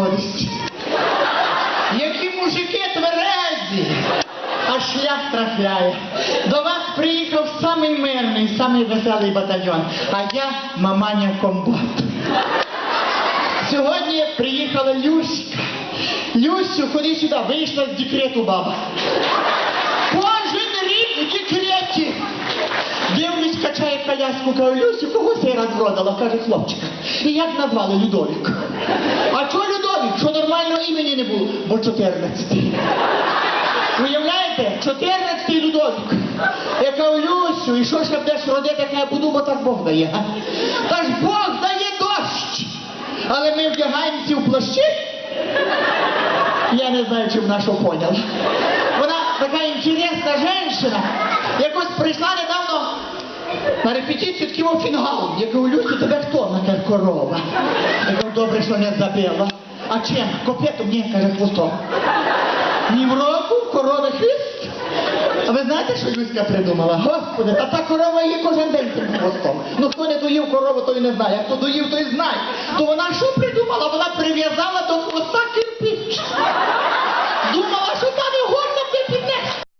породисті. Які мужики тверезі, а шлях трапляє. До вас приїхав самий мирний, самий веселий батальйон, а я маманя комбат. Сьогодні приїхала Люська. Люсю, ходи сюди, вийшла з декрету баба. Кожен рік в декреті. Дивлюсь, качає коляску, кажу, Люсю, кого раз вродила? Каже, хлопчика. І як назвали Людовік? А чого Людовік? Що нормального імені не було? Бо 14-й. Уявляєте? 14-й Людовік. Я кажу, Люсю, і що ж я будеш родити, як я буду, бо так Бог дає. Та ж Бог дає дощ. Але ми вдягаємося в плащі. Я не знаю, чи вона що поняла. Вона така інтересна жінка. На репетицію такого фінгал. Я кажу, Люсі, тебе хто на каже, корова? Я кажу, добре, що не забила. А чим? Копетом? Ні, каже, хвостом. Ні в року, корови хвіст. А ви знаєте, що Люська придумала? Господи, та та корова є кожен день цим хвостом. Ну хто не доїв корову, той не знає. А хто доїв, той знає. То вона що